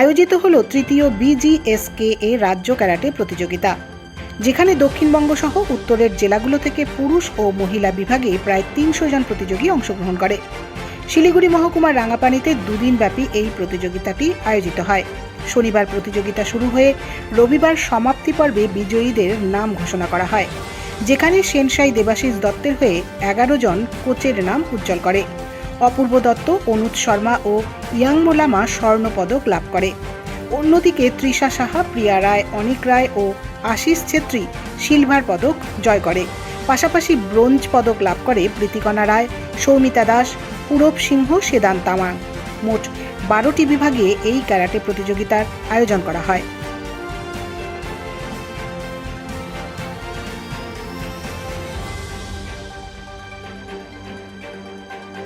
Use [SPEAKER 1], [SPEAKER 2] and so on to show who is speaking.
[SPEAKER 1] আয়োজিত হল তৃতীয় বিজিএসকে এ রাজ্য ক্যারাটে প্রতিযোগিতা, যেখানে দক্ষিণবঙ্গ সহ উত্তরের জেলাগুলো থেকে পুরুষ ও মহিলা বিভাগে প্রায় তিনশো জন প্রতিযোগী অংশগ্রহণ করে। শিলিগুড়ি মহকুমার রাঙাপানিতে দুদিন ব্যাপী এই প্রতিযোগিতাটি আয়োজিত হয়। শনিবার প্রতিযোগিতা শুরু হয়ে রবিবার সমাপ্তি পর্বে বিজয়ীদের নাম ঘোষণা করা হয়, যেখানে সেনসাই দেবাশিস দত্তের হয়ে এগারো জন কোচের নাম উজ্জ্বল করে। অপূর্ব দত্ত, অনুজ শর্মা ও ইয়াং মোলামা স্বর্ণপদক লাভ করে। অন্যদিকে তৃষা সাহা, প্রিয়া রায়, অনিক রায় ও আশিস ছেত্রী সিলভার পদক জয় করে। পাশাপাশি ব্রোঞ্জ পদক লাভ করে প্রীতিকণা রায়, সৌমিতা দাস, পূরব সিংহ, সেদান তামাং। মোট বারোটি বিভাগে এই ক্যারাটে প্রতিযোগিতার আয়োজন করা হয়।